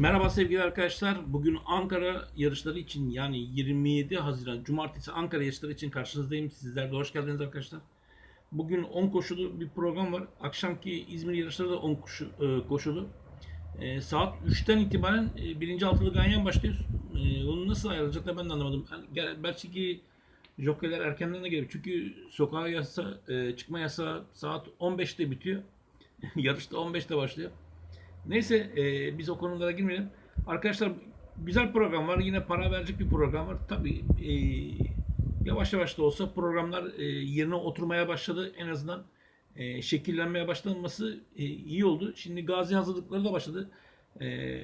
Merhaba sevgili arkadaşlar. Bugün Ankara yarışları için yani 27 Haziran Cumartesi Ankara yarışları için karşınızdayım. Sizler de hoş geldiniz arkadaşlar. Bugün 10 koşulu bir program var. Akşamki İzmir yarışları da 10 koşu, e, koşulu. E, saat 3'ten itibaren e, birinci altılı ganyan başlıyor. E, onu nasıl ayarlayacaklar ben de anlamadım. Yani belki ki jokeyler erkenden de geliyor. Çünkü sokağa yasa, e, çıkma yasağı saat 15'te bitiyor. Yarış da 15'te başlıyor. Neyse e, biz o konulara girmeyelim. Arkadaşlar güzel program var. Yine para verecek bir program var. Tabii e, yavaş yavaş da olsa programlar e, yerine oturmaya başladı. En azından e, şekillenmeye başlanması e, iyi oldu. Şimdi gazi hazırlıkları da başladı. E,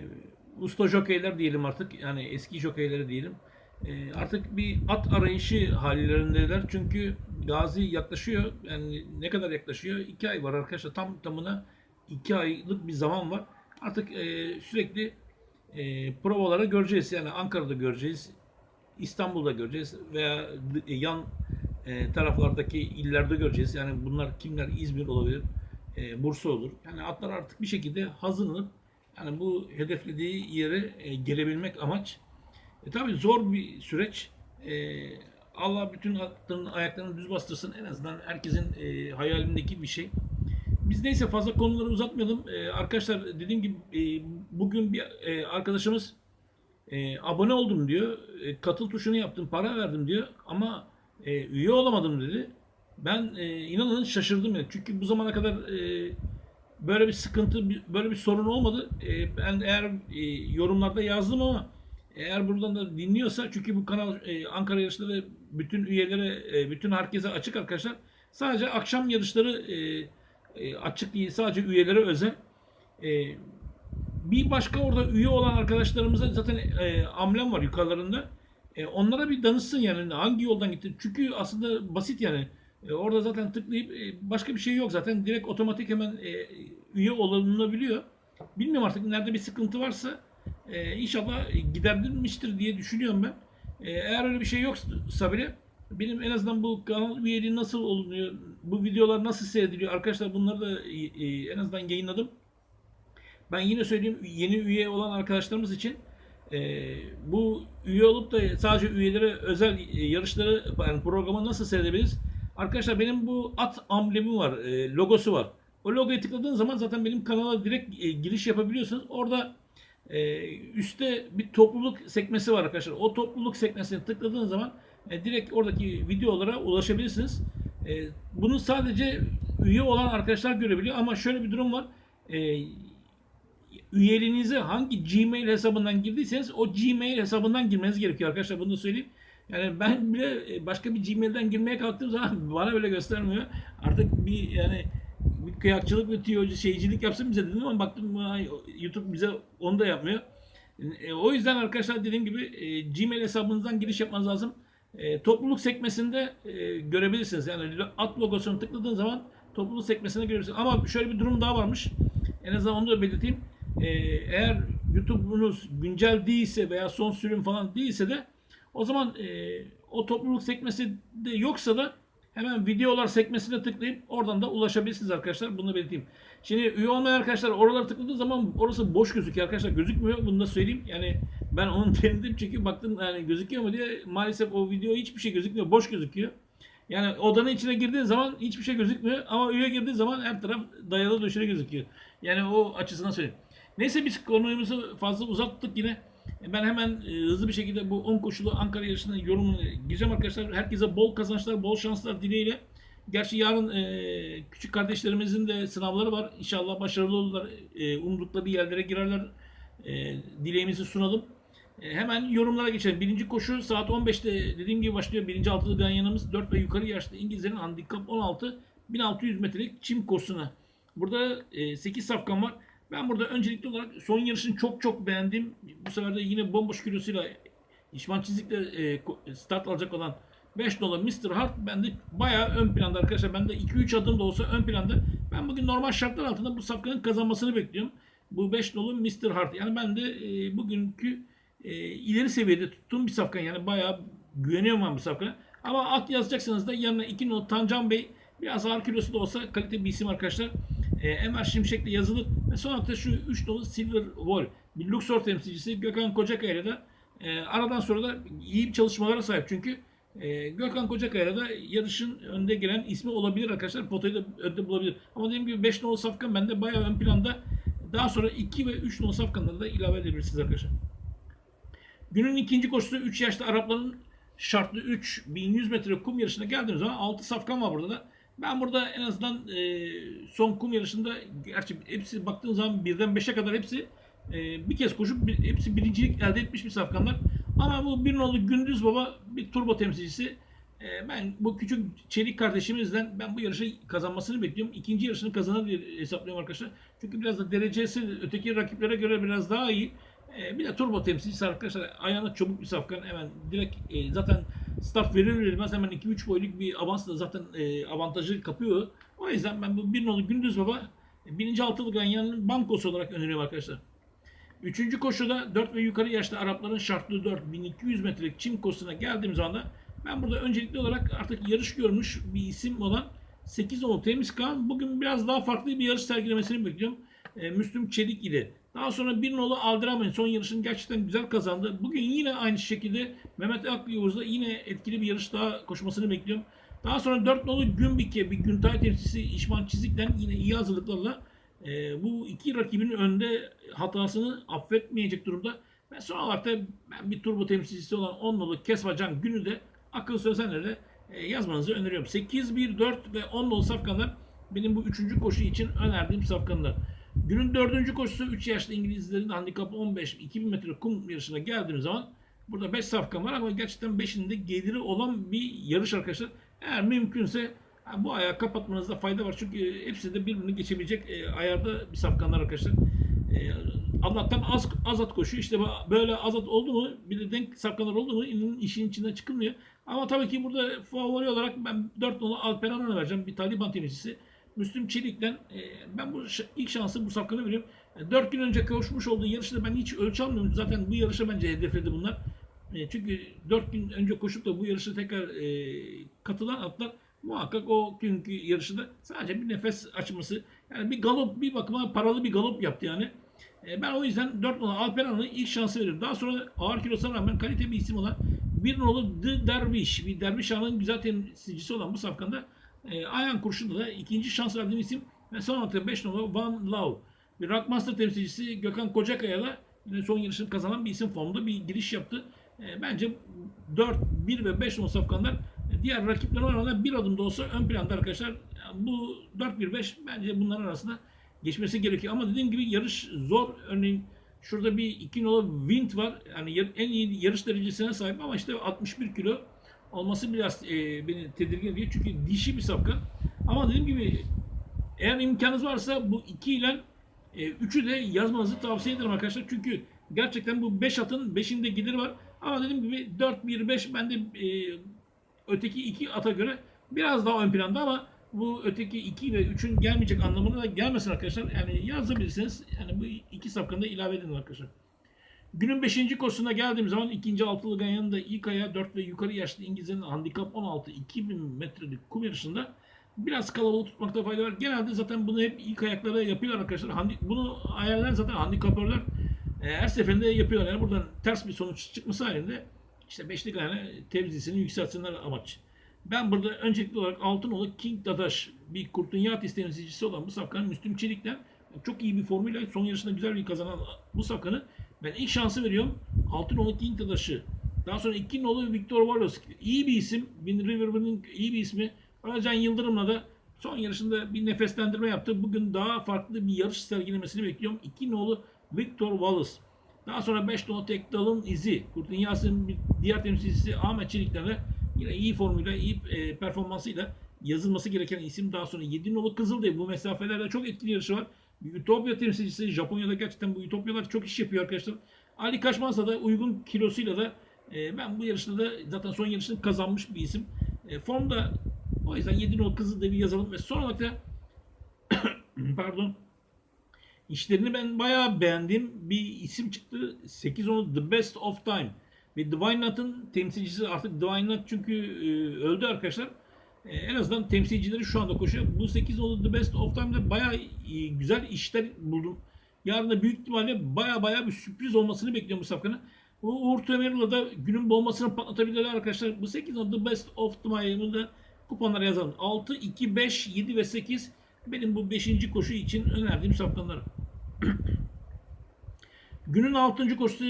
usta jokeyler diyelim artık. Yani eski jokeyleri diyelim. E, artık bir at arayışı hallerindeler. Çünkü gazi yaklaşıyor. Yani ne kadar yaklaşıyor? İki ay var arkadaşlar. Tam tamına iki aylık bir zaman var. Artık e, sürekli e, provalara göreceğiz. Yani Ankara'da göreceğiz, İstanbul'da göreceğiz veya d- yan e, taraflardaki illerde göreceğiz. Yani bunlar kimler? İzmir olabilir, e, Bursa olur. Yani atlar artık bir şekilde hazırlanıp yani bu hedeflediği yere e, gelebilmek amaç. E, tabii zor bir süreç. E, Allah bütün atların ayaklarını düz bastırsın. En azından herkesin e, hayalindeki bir şey. Biz neyse fazla konuları uzatmayalım. Ee, arkadaşlar dediğim gibi e, bugün bir e, arkadaşımız e, abone oldum diyor. E, katıl tuşunu yaptım, para verdim diyor. Ama e, üye olamadım dedi. Ben e, inanın şaşırdım ya. Çünkü bu zamana kadar e, böyle bir sıkıntı, böyle bir sorun olmadı. E, ben eğer e, yorumlarda yazdım ama eğer buradan da dinliyorsa çünkü bu kanal e, Ankara yarışları bütün üyelere, e, bütün herkese açık arkadaşlar. Sadece akşam yarışları e, e, açık değil. Sadece üyelere özel. E, bir başka orada üye olan arkadaşlarımıza zaten e, amblem var yukarılarında. E, onlara bir danışsın yani hangi yoldan gitti. Çünkü aslında basit yani. E, orada zaten tıklayıp başka bir şey yok zaten. Direkt otomatik hemen e, üye olunabiliyor. Bilmiyorum artık nerede bir sıkıntı varsa inşallah giderilmiştir diye düşünüyorum ben. Eğer öyle bir şey yoksa bile benim en azından bu kanal üyeliği nasıl olunuyor, bu videolar nasıl seyrediliyor arkadaşlar bunları da e, e, en azından yayınladım. Ben yine söyleyeyim yeni üye olan arkadaşlarımız için e, bu üye olup da sadece üyelere özel e, yarışları yani programı nasıl seyredebiliriz? Arkadaşlar benim bu at amblemi var, e, logosu var. O logoya tıkladığın zaman zaten benim kanala direkt e, giriş yapabiliyorsunuz. Orada e, üstte bir topluluk sekmesi var arkadaşlar. O topluluk sekmesine tıkladığınız zaman e, direkt oradaki videolara ulaşabilirsiniz. E, bunu sadece üye olan arkadaşlar görebiliyor ama şöyle bir durum var. E, üyeliğinizi hangi Gmail hesabından girdiyseniz o Gmail hesabından girmeniz gerekiyor arkadaşlar. Bunu da söyleyeyim. Yani ben bile e, başka bir Gmail'den girmeye kalktığım zaman bana bile göstermiyor. Artık bir yani bir kıyakçılık ve tüyocu şeycilik yapsın bize dedim ama baktım YouTube bize onu da yapmıyor. E, o yüzden arkadaşlar dediğim gibi e, Gmail hesabınızdan giriş yapmanız lazım. E, topluluk sekmesinde e, görebilirsiniz. Yani at logosunu tıkladığın zaman topluluk sekmesinde görebilirsiniz. Ama şöyle bir durum daha varmış. En azından onu da belirteyim. E, eğer YouTube'unuz güncel değilse veya son sürüm falan değilse de o zaman e, o topluluk sekmesi de yoksa da hemen videolar sekmesine tıklayıp oradan da ulaşabilirsiniz arkadaşlar. Bunu belirteyim. Şimdi üye olmayan arkadaşlar oralara tıkladığı zaman orası boş gözüküyor arkadaşlar. Gözükmüyor. Bunu da söyleyeyim. Yani ben onun denedim çünkü baktım yani gözüküyor mu diye maalesef o video hiçbir şey gözükmüyor. Boş gözüküyor. Yani odanın içine girdiğin zaman hiçbir şey gözükmüyor ama üye girdiği zaman her taraf dayalı döşeli gözüküyor. Yani o açısından söyleyeyim. Neyse biz konumuzu fazla uzattık yine. Ben hemen e, hızlı bir şekilde bu 10 koşulu Ankara yarışının yorumuna gireceğim arkadaşlar. Herkese bol kazançlar, bol şanslar dileğiyle. Gerçi yarın e, küçük kardeşlerimizin de sınavları var. İnşallah başarılı olurlar. E, umdukları yerlere girerler. E, dileğimizi sunalım. E, hemen yorumlara geçelim. Birinci koşu saat 15'te dediğim gibi başlıyor. Birinci altılı ganyanımız 4 ve yukarı yaşlı İngilizlerin handikap 16 1600 metrelik çim koşusuna. Burada e, 8 safkan var. Ben burada öncelikli olarak son yarışını çok çok beğendim. Bu sefer de yine bomboş kilosuyla İşman Çizik'le e, ko- start alacak olan 5 dolar Mr. Hart bende bayağı ön planda arkadaşlar. Bende 2-3 adım da olsa ön planda. Ben bugün normal şartlar altında bu safkanın kazanmasını bekliyorum. Bu 5 dolar Mr. Hart. Yani ben de e, bugünkü e, ileri seviyede tuttuğum bir safkan. Yani bayağı güveniyorum ben bu safkana. Ama at yazacaksanız da yanına 2 not Tancan Bey biraz ağır kilosu da olsa kalite bir isim arkadaşlar. E, Enver Şimşek'le yazılır. Ve son hafta şu 3 dolu Silver Wall bir Luxor temsilcisi Gökhan Kocakaya ile de e, aradan sonra da iyi çalışmalara sahip. Çünkü e, Gökhan Kocakaya da yarışın önde gelen ismi olabilir arkadaşlar. Potayı da önde bulabilir. Ama dediğim gibi 5 nolu safkan bende bayağı ön planda. Daha sonra 2 ve 3 nolu safkanları da ilave edebilirsiniz arkadaşlar. Günün ikinci koşusu 3 yaşlı Arapların şartlı 3 1100 metre kum yarışına geldiğimiz zaman 6 safkan var burada da. Ben burada en azından e, son kum yarışında gerçi hepsi baktığın zaman birden 5'e kadar hepsi e, bir kez koşup bir- hepsi birincilik elde etmiş bir safkanlar. Ama bu bir nolu Gündüz Baba bir turbo temsilcisi. E, ben bu küçük Çelik kardeşimizden ben bu yarışı kazanmasını bekliyorum. İkinci yarışını kazanır diye hesaplıyorum arkadaşlar. Çünkü biraz da derecesi öteki rakiplere göre biraz daha iyi. E, bir de turbo temsilcisi arkadaşlar ayağına çabuk bir safkan hemen direkt e, zaten start verir verilmez hemen 2-3 boyluk bir avansla zaten e, avantajı kapıyor. O yüzden ben bu bir nolu Gündüz Baba e, birinci altılı ganyanın bankosu olarak öneriyorum arkadaşlar. Üçüncü koşuda 4 ve yukarı yaşlı Arapların şartlı 4 1200 metrelik çim koşusuna geldiğim zaman da ben burada öncelikli olarak artık yarış görmüş bir isim olan 8 nolu Temiz Kaan bugün biraz daha farklı bir yarış sergilemesini bekliyorum. E, Müslüm Çelik ile. Daha sonra bir nolu Aldramen son yarışını gerçekten güzel kazandı. Bugün yine aynı şekilde Mehmet Akyavuz'da yine etkili bir yarış daha koşmasını bekliyorum. Daha sonra 4 nolu Gümbike bir Güntay temsilcisi İşman Çizik'ten yine iyi hazırlıklarla e, bu iki rakibinin önde hatasını affetmeyecek durumda. Ve son olarak da ben bir turbo temsilcisi olan 10 nolu Kesvacan günü de akıl sözenlerle e, yazmanızı öneriyorum. 8, 1, 4 ve 10 nolu safkanlar benim bu üçüncü koşu için önerdiğim safkanlar. Günün dördüncü koşusu 3 yaşlı İngilizlerin handikapı 15 2000 metre kum yarışına geldiğimiz zaman burada 5 safkan var ama gerçekten 5'inde geliri olan bir yarış arkadaşlar. Eğer mümkünse bu ayağı kapatmanızda fayda var. Çünkü hepsi de birbirini geçebilecek e, ayarda bir safkanlar arkadaşlar. E, Allah'tan az, az at koşuyor. İşte böyle az at oldu mu bir de denk safkanlar oldu mu işin içinden çıkılmıyor. Ama tabii ki burada favori olarak ben 4 nolu Alperan'a vereceğim. Bir Taliban temsilcisi. Müslüm Çelik'ten e, ben bu ilk şansı bu safkanı veriyorum. 4 gün önce koşmuş olduğu yarışta ben hiç ölçü almıyorum. Zaten bu yarışa bence hedefledi bunlar. E, çünkü 4 gün önce koşup da bu yarışa tekrar e, katılan atlar muhakkak o günkü yarışında sadece bir nefes açması yani bir galop bir bakıma paralı bir galop yaptı yani. E, ben o yüzden 4 numaralı Alperan'a ilk şansı veriyorum. Daha sonra ağır kilosuna rağmen kalite bir isim olan bir numaralı The Derviş, bir Derviş Ağa'nın güzel temsilcisi olan bu safkanda e, Ayhan Kurşun'da da ikinci şans verdiğim isim ve son olarak 5 numaralı Van Lau. Bir Rockmaster temsilcisi Gökhan Kocakaya da yine son yarışını kazanan bir isim formunda bir giriş yaptı. E, bence 4, 1 ve 5 numaralı safkanlar e, diğer rakiplerine oranla bir adım da olsa ön planda arkadaşlar. Bu 4-1-5 bence bunların arasında geçmesi gerekiyor. Ama dediğim gibi yarış zor. Örneğin şurada bir 2 nolu Wind var. Yani en iyi yarış derecesine sahip ama işte 61 kilo olması biraz e, beni tedirgin ediyor. Çünkü dişi bir safkan. Ama dediğim gibi eğer imkanınız varsa bu 2 ile 3'ü de yazmanızı tavsiye ederim arkadaşlar. Çünkü gerçekten bu 5 atın 5'inde geliri var. Ama dediğim gibi 4-1-5 bende e, öteki 2 ata göre biraz daha ön planda ama bu öteki 2 ve 3'ün gelmeyecek anlamına da gelmesin arkadaşlar. Yani yazabilirsiniz. Yani bu iki safkanı da ilave edin arkadaşlar. Günün 5. koşusuna geldiğim zaman ikinci altılı ganyanın da ilk ayağı 4 ve yukarı yaşlı İngilizlerin handikap 16 2000 metrelik kum yarışında biraz kalabalık tutmakta fayda var. Genelde zaten bunu hep ilk ayaklara yapıyorlar arkadaşlar. Bunu ayarlayan zaten handikapörler e, her seferinde yapıyorlar. Yani buradan ters bir sonuç çıkması halinde işte beşli gane tevzisini yükseltsinler amaç. Ben burada öncelikli olarak Altınoğlu King Dadaş bir Kurtunyat temsilcisi olan bu safkanın Müslüm Çelik'ten çok iyi bir formuyla son yarışında güzel bir kazanan bu safkanı ben ilk şansı veriyorum. Altınoğlu King Dadaş'ı. Daha sonra iki nolu Victor Wallace. iyi bir isim. Bin Riverman'ın iyi bir ismi. Racan Yıldırım'la da son yarışında bir nefeslendirme yaptı. Bugün daha farklı bir yarış sergilemesini bekliyorum. İki nolu Victor Wallace. Daha sonra 5 nolu Tekdal'ın izi. Kurtunyas'ın bir diğer temsilcisi Ahmet Çelikler'le yine iyi formuyla, iyi e, performansıyla yazılması gereken isim. Daha sonra 7 nolu Kızıldev. Bu mesafelerde çok etkili yarışı var. Bir Ütopya temsilcisi. Japonya'da gerçekten bu Ütopyalar çok iş yapıyor arkadaşlar. Ali Kaçmaz'la da uygun kilosuyla da e, ben bu yarışta da zaten son yarışını kazanmış bir isim. E, formda o yüzden 7 nolu Kızıldev'i yazalım ve son olarak da pardon İşlerini ben bayağı beğendiğim bir isim çıktı. 8 onu The Best of Time. Ve Divine Knight'ın temsilcisi artık Divine Knight çünkü e, öldü arkadaşlar. E, en azından temsilcileri şu anda koşuyor. Bu 8 nolu The Best of Time'da bayağı e, güzel işler buldum. Yarın da büyük ihtimalle baya baya bir sürpriz olmasını bekliyorum bu safkanın. Bu Uğur Tömer'le da günün bombasını patlatabilirler arkadaşlar. Bu 8 nolu The Best of Time'ı da kuponlara yazalım. 6, 2, 5, 7 ve 8 benim bu 5. koşu için önerdiğim safkanlar. Günün 6. koşusu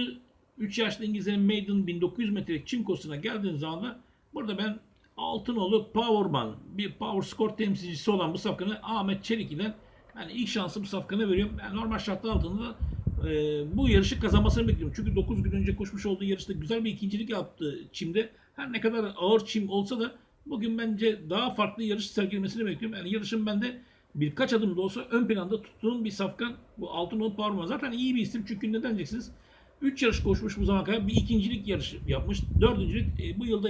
3 yaşlı İngilizlerin Maiden 1900 metrelik çim koşusuna geldiğiniz zaman da burada ben Altınoğlu Powerman bir Power Score temsilcisi olan bu safkanı Ahmet Çelik ile yani ilk şansı bu safkana veriyorum. Yani normal şartlar altında e, bu yarışı kazanmasını bekliyorum. Çünkü 9 gün önce koşmuş olduğu yarışta güzel bir ikincilik yaptı çimde. Her ne kadar ağır çim olsa da bugün bence daha farklı yarış sergilemesini bekliyorum. Yani yarışın bende birkaç adım da olsa ön planda tuttuğum bir safkan bu Altınoğlu Powerman. Zaten iyi bir isim çünkü neden diyeceksiniz? 3 yarış koşmuş bu zamana kadar bir ikincilik yarışı yapmış. Dördüncülük e, bu yılda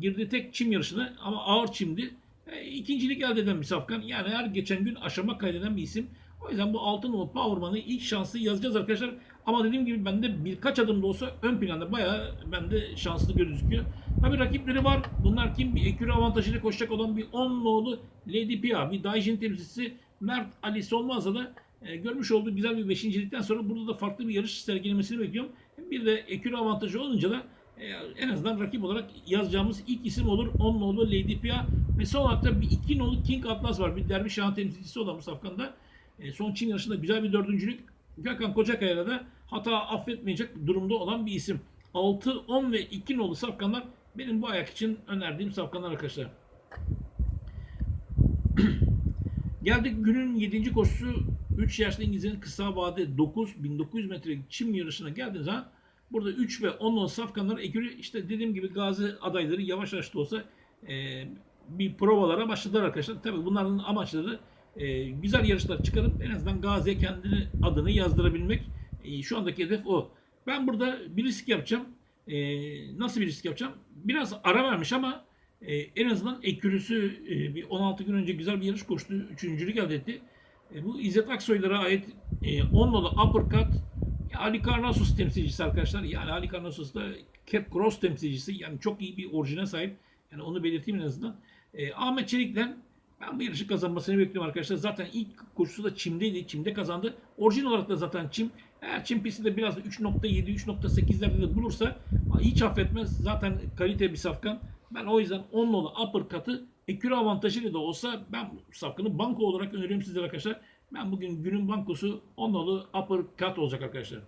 girdiği tek çim yarışına ama ağır çimdi. E, ikincilik elde eden bir safkan. Yani her geçen gün aşama kaydeden bir isim. O yüzden bu altın o Powerman'ı ilk şansı yazacağız arkadaşlar. Ama dediğim gibi bende birkaç adım da olsa ön planda bayağı bende şanslı gözüküyor. Tabi rakipleri var. Bunlar kim? Bir ekürü avantajıyla koşacak olan bir 10 nolu Lady Pia. Bir Daijin temsilcisi Mert Ali Solmaz'la da e, görmüş olduğu güzel bir beşincilikten sonra burada da farklı bir yarış sergilemesini bekliyorum. Bir de ekürü avantajı olunca da en azından rakip olarak yazacağımız ilk isim olur. 10 nolu Lady Pia ve son da bir 2 nolu King Atlas var. Bir derbi şahan temsilcisi olan bu safkanda. E, son Çin yarışında güzel bir dördüncülük. Gökhan Kocakaya'da da hata affetmeyecek durumda olan bir isim. 6, 10 ve 2 nolu safkanlar benim bu ayak için önerdiğim safkanlar arkadaşlar. Geldik günün 7. koşusu 3 yaşlı İngilizlerin kısa vade 9 1900 metrelik çim yarışına geldiğiniz zaman burada 3 ve 10 nolu safkanlar ekürü işte dediğim gibi gazi adayları yavaş yavaş da olsa e, bir provalara başladılar arkadaşlar. Tabii bunların amaçları e, güzel yarışlar çıkarıp en azından Gazi'ye kendini adını yazdırabilmek. E, şu andaki hedef o. Ben burada bir risk yapacağım. E, nasıl bir risk yapacağım? Biraz ara vermiş ama e, en azından ekürüsü e, bir 16 gün önce güzel bir yarış koştu. Üçüncülük elde etti. E, bu İzzet Aksoylara ait e, 10 nolu uppercut Ali Karnasus temsilcisi arkadaşlar. Yani Ali Karnasus da Cap Cross temsilcisi. Yani çok iyi bir orijine sahip. Yani onu belirteyim en azından. E, Ahmet Çelik'le ben bu yarışı kazanmasını bekliyorum arkadaşlar. Zaten ilk koşusu da çimdeydi. Çimde kazandı. Orijin olarak da zaten çim. Eğer çim pisti de biraz 3.7, 3.8'lerde de bulursa hiç affetmez. Zaten kalite bir safkan. Ben o yüzden 10 nolu uppercut'ı ekürü avantajıyla da olsa ben bu safkanı banko olarak öneriyorum sizlere arkadaşlar. Ben bugün günün bankosu 10 nolu uppercut olacak arkadaşlar.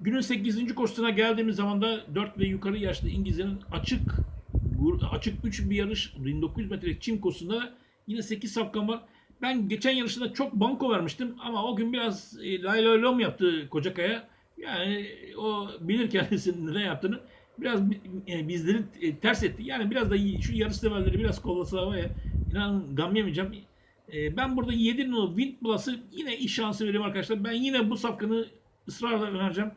Günün 8. koşusuna geldiğimiz zaman da 4 ve yukarı yaşlı İngilizlerin açık açık 3 bir yarış 1900 metrelik çim koşusunda yine 8 safkan var. Ben geçen yarışında çok banko vermiştim ama o gün biraz e, lay lay lom yaptı Kocakaya. Yani o bilir kendisinin ne yaptığını. Biraz e, bizleri e, ters etti. Yani biraz da şu yarış severleri biraz kollasa var ya inanın gam yemeyeceğim. E, ben burada 7 numaralı Wind Plus'ı yine iş şansı veriyorum arkadaşlar. Ben yine bu safkanı ısrarla önereceğim.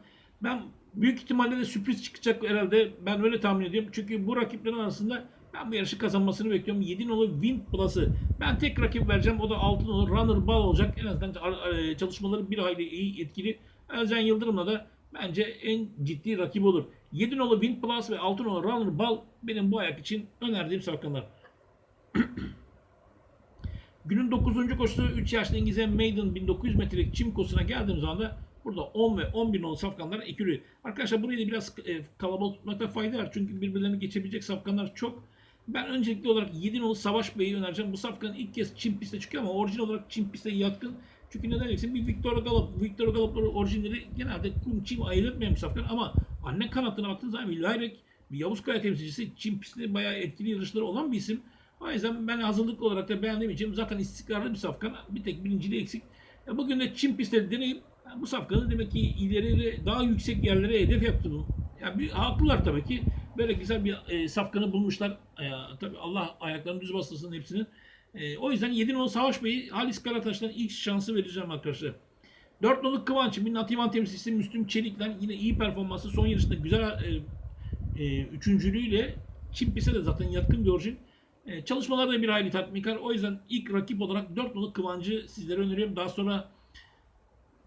Ben büyük ihtimalle de sürpriz çıkacak herhalde. Ben öyle tahmin ediyorum. Çünkü bu rakiplerin arasında ben bu yarışı kazanmasını bekliyorum. 7 nolu Wind Plus'ı. Ben tek rakip vereceğim. O da 6 nolu Runner Ball olacak. En azından çalışmaları bir hayli iyi etkili. Özcan Yıldırım'la da bence en ciddi rakip olur. 7 nolu Wind Plus ve 6 nolu Runner Ball benim bu ayak için önerdiğim safkanlar. Günün 9. koşusu 3 yaşlı İngilizce Maiden 1900 metrelik çim koşusuna geldiğim zaman da burada 10 ve 11 nolu safkanlar ekürü. Arkadaşlar burayı da biraz e, kalabalık tutmakta fayda var. Çünkü birbirlerini geçebilecek safkanlar çok. Ben öncelikli olarak 7 nolu Savaş Bey'i önereceğim. Bu safkan ilk kez çim piste çıkıyor ama orijin olarak çim piste yatkın. Çünkü neden diyeceksin? Bir Victor Galop. Victor Galop'ların orijinleri genelde kum, çim ayırt etmeyen bir safkan ama anne kanatına baktığınız zaman Layrek, bir Yavuz Kaya temsilcisi çim pistinde bayağı etkili yarışları olan bir isim. O yüzden ben hazırlıklı olarak da beğendiğim için zaten istikrarlı bir safkan. Bir tek birinciliği eksik. E bugün de çim pistte deneyip bu safkanı demek ki ileri daha yüksek yerlere hedef yaptı bu. Yani bir, haklılar tabii ki. Böyle güzel bir e, safkanı bulmuşlar. E, tabii Allah ayaklarını düz bastırsın hepsinin. E, o yüzden 7 nolu Savaş Bey'i Halis Karataş'tan ilk şansı vereceğim arkadaşlar. 4 nolu Kıvanç, bir Nativan temsilcisi Müslüm Çelik'ten yine iyi performansı son yarışta güzel e, e, üçüncülüğüyle Çimpis'e de zaten yatkın bir orijin. E, çalışmaları da bir hayli tatminkar. O yüzden ilk rakip olarak 4 nolu Kıvancı sizlere öneriyorum. Daha sonra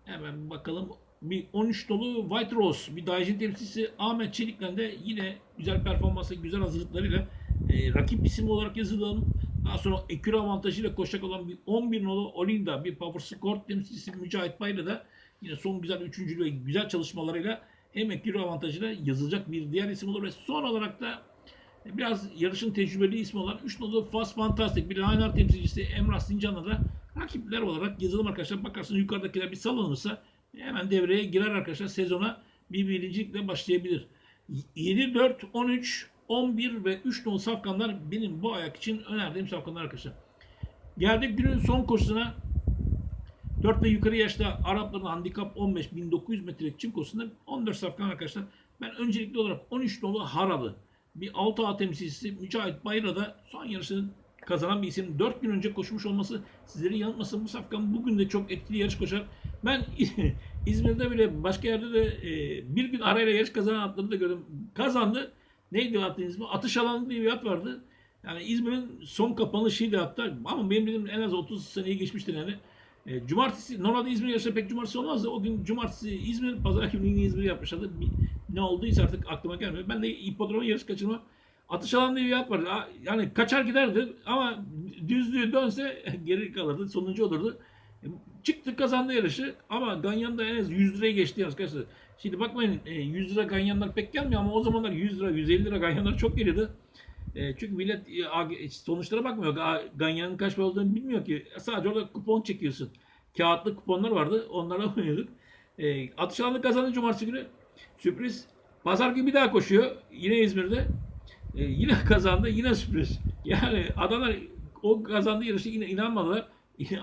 hemen bakalım bir 13 dolu White Rose, bir Daijin temsilcisi Ahmet Çelik'le de yine güzel performansı, güzel hazırlıklarıyla e, rakip isim olarak yazılalım. Daha sonra ekür avantajıyla koşacak olan bir 11 nolu Olinda, bir Power Score temsilcisi Mücahit Bayla da yine son güzel üçüncülüğü güzel çalışmalarıyla hem ekür avantajıyla yazılacak bir diğer isim olur ve son olarak da biraz yarışın tecrübeli ismi olan 3 nolu Fast Fantastic bir Reinhardt temsilcisi Emrah Sincan'la da rakipler olarak yazılım arkadaşlar. Bakarsınız yukarıdakiler bir salınırsa hemen devreye girer arkadaşlar. Sezona bir birincilikle başlayabilir. 7, 4, 13, 11 ve 3 nolu safkanlar benim bu ayak için önerdiğim safkanlar arkadaşlar. Geldik günün son koşusuna. 4 ve yukarı yaşta Arapların handikap 15 1900 metrelik çim koşusunda 14 safkan arkadaşlar. Ben öncelikli olarak 13 nolu Haralı bir 6A temsilcisi Mücahit Bayra'da son yarışını kazanan bir isim. 4 gün önce koşmuş olması sizleri yanıltmasın. Bu safkan bugün de çok etkili yarış koşar. Ben İzmir'de bile başka yerde de e, bir gün arayla yarış kazanan atları da gördüm. Kazandı. Neydi atın ismi? Atış alanı diye bir at vardı. Yani İzmir'in son kapanışıydı hatta. Ama benim bildiğim en az 30 seneyi geçmiştir yani. E, cumartesi, normalde İzmir yarışı pek cumartesi olmaz da o gün cumartesi İzmir, pazar günü İzmir yapmışlardı. Ne olduysa artık aklıma gelmiyor. Ben de hipodroma yarış kaçırma. Atış alanı diye bir at vardı. Yani kaçar giderdi ama düzlüğü dönse geri kalırdı. Sonuncu olurdu. E, Çıktı kazandı yarışı ama Ganyan'da en az 100 liraya geçti arkadaşlar. Şimdi bakmayın e, 100 lira Ganyanlar pek gelmiyor ama o zamanlar 100 lira 150 lira Ganyanlar çok geliyordu. E, çünkü millet e, ag- sonuçlara bakmıyor. Ga- Ganyanın kaç para olduğunu bilmiyor ki. Sadece orada kupon çekiyorsun. Kağıtlı kuponlar vardı. Onlara oynuyorduk. E, atış alanı kazandı cumartesi günü. Sürpriz. Pazar günü bir daha koşuyor. Yine İzmir'de. E, yine kazandı. Yine sürpriz. Yani adamlar o kazandığı yarışı yine inanmadılar.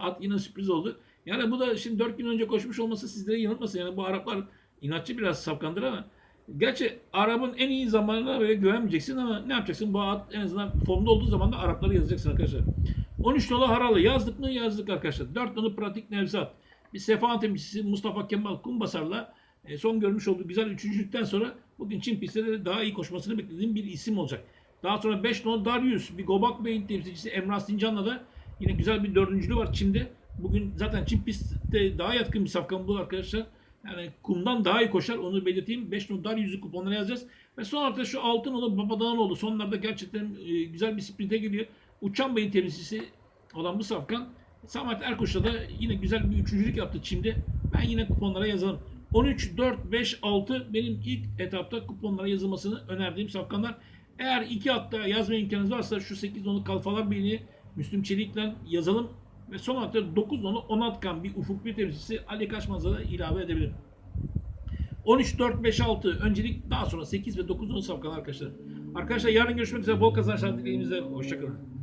At yine sürpriz oldu. Yani bu da şimdi 4 gün önce koşmuş olması sizleri yanıltmasın. Yani bu Araplar inatçı biraz safkandır ama Gerçi Arap'ın en iyi zamanına böyle güvenmeyeceksin ama ne yapacaksın? Bu at en azından formda olduğu zaman da Arapları yazacaksın arkadaşlar. 13 nolu Haralı yazdık mı yazdık arkadaşlar. 4 nolu Pratik Nevzat. Bir Sefa temsilcisi Mustafa Kemal Kumbasar'la e, son görmüş olduğu güzel üçüncülükten sonra bugün Çin pistte de daha iyi koşmasını beklediğim bir isim olacak. Daha sonra 5 nolu Darius bir Gobak Bey'in temsilcisi Emrah Sincan'la da yine güzel bir dördüncülüğü var Çin'de. Bugün zaten Çin pistte daha yatkın bir safkan bu arkadaşlar. Yani kumdan daha iyi koşar onu belirteyim. 5 numara dar yüzü kuponları yazacağız. Ve son olarak da şu altın oldu Babadağ'ın oldu. Sonlarda gerçekten e, güzel bir sprinte geliyor. Uçan Bey'in temsilcisi olan bu safkan. Samet Erkoç'ta da yine güzel bir üçüncülük yaptı Çim'de. Ben yine kuponlara yazarım. 13, 4, 5, 6 benim ilk etapta kuponlara yazılmasını önerdiğim safkanlar. Eğer iki hatta yazma imkanınız varsa şu 8 nolu Kalfalar Bey'ini Müslüm Çelik'le yazalım. Ve son olarak da 9 nolu Onatkan bir ufuk bir temsilcisi Ali Kaçmaz'a da ilave edebilirim. 13, 4, 5, 6 öncelik daha sonra 8 ve 9 nolu safkanlar arkadaşlar. Arkadaşlar yarın görüşmek üzere. Bol kazançlar dileğimizle. Hoşçakalın.